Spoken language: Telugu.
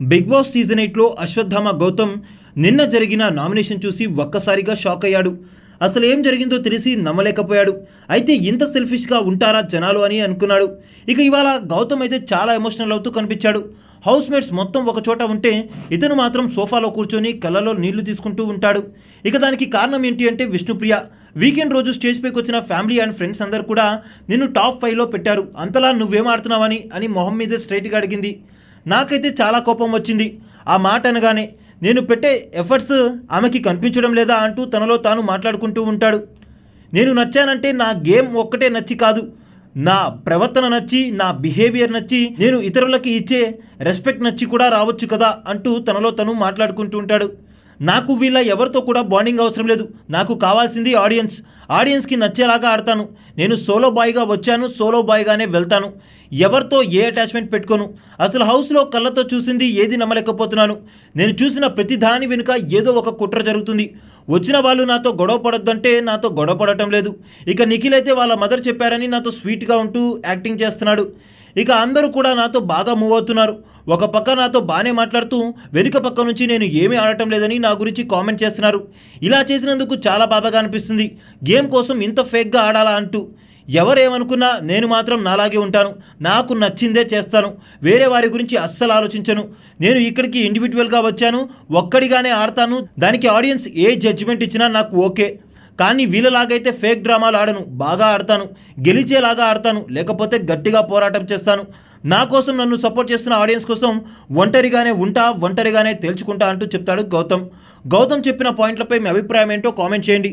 బిగ్ బాస్ సీజన్ ఎయిట్లో అశ్వత్థామ గౌతమ్ నిన్న జరిగిన నామినేషన్ చూసి ఒక్కసారిగా షాక్ అయ్యాడు. అసలు ఏం జరిగిందో తెలిసి నమ్మలేకపోయాడు. అయితే ఇంత సెల్ఫిష్గా ఉంటారా జనాలు అని అనుకున్నాడు. ఇక ఇవాళ గౌతమ్ అయితే చాలా ఎమోషనల్ అవుతూ కనిపించాడు. హౌస్ మేట్స్ మొత్తం ఒక చోట ఉంటే ఇతను మాత్రం సోఫాలో కూర్చొని కళ్ళలో నీళ్ళు తీసుకుంటూ ఉంటాడు. ఇక దానికి కారణం ఏంటి అంటే విష్ణుప్రియ. వీకెండ్ రోజు స్టేజ్ పైకి వచ్చిన ఫ్యామిలీ అండ్ ఫ్రెండ్స్ అందరు కూడా నిన్ను టాప్ ఫైవ్లో పెట్టారు. అంతలా నువ్వేం ఆడుతున్నావని అని మొహం మీద స్ట్రైట్గా అడిగింది. నాకైతే చాలా కోపం వచ్చింది. ఆ మాట అనగానే నేను పెట్టే ఎఫర్ట్స్ ఆమెకి కనిపించడం లేదా? అంటూ తనలో తాను మాట్లాడుకుంటూ ఉంటాడు. నేను నచ్చానంటే నా గేమ్ ఒక్కటే నచ్చి కాదు. నా ప్రవర్తన నచ్చి నా బిహేవియర్ నచ్చి నేను ఇతరులకి ఇచ్చే రెస్పెక్ట్ నచ్చి కూడా రావచ్చు కదా? అంటూ తనలో తను మాట్లాడుకుంటూ ఉంటాడు. నాకు వీళ్ళ ఎవరితో కూడా బాండింగ్ అవసరం లేదు. నాకు కావాల్సింది ఆడియన్స్ ఆడియన్స్కి నచ్చేలాగా ఆడతాను. నేను సోలో బాయ్గా వచ్చాను. సోలో బాయ్గానే వెళ్తాను. ఎవరితో ఏ అటాచ్మెంట్ పెట్టుకోను? అసలు హౌస్లో కళ్ళతో చూసింది ఏది నమ్మలేకపోతున్నాను. నేను చూసిన ప్రతి దాని వెనుక ఏదో ఒక కుట్ర జరుగుతుంది. వచ్చిన వాళ్ళు నాతో గొడవ పడొద్దంటే నాతో గొడవ పడటం లేదు. ఇక నిఖిల్ అయితే వాళ్ళ మదర్ చెప్పారని నాతో స్వీట్గా ఉంటూ యాక్టింగ్ చేస్తున్నాడు. ఇక అందరూ కూడా నాతో బాగా మూవ్ అవుతున్నారు. ఒక పక్క నాతో బాగానే మాట్లాడుతూ వెనుక పక్క నుంచి నేను ఏమీ ఆడటం లేదని నా గురించి కామెంట్ చేస్తున్నారు. ఇలా చేసినందుకు చాలా బాధగా అనిపిస్తుంది. గేమ్ కోసం ఇంత ఫేక్గా ఆడాలా అంటూ. ఎవరేమనుకున్నా నేను మాత్రం నాలాగే ఉంటాను. నాకు నచ్చిందే చేస్తాను. వేరే వారి గురించి అస్సలు ఆలోచించను. నేను ఇక్కడికి ఇండివిజువల్గా వచ్చాను. ఒక్కడిగానే ఆడతాను. దానికి ఆడియన్స్ ఏ జడ్జిమెంట్ ఇచ్చినా నాకు ఓకే. కానీ వీళ్ళలాగైతే ఫేక్ డ్రామాలు ఆడను బాగా ఆడతాను గెలిచేలాగా ఆడతాను లేకపోతే గట్టిగా పోరాటం చేస్తాను. నా కోసం నన్ను సపోర్ట్ చేస్తున్న ఆడియన్స్ కోసం ఒంటరిగానే ఉంటా ఒంటరిగానే తేల్చుకుంటా అంటూ చెప్తాడు గౌతమ్. గౌతమ్ చెప్పిన పాయింట్లపై మీ అభిప్రాయం ఏంటో కామెంట్ చేయండి.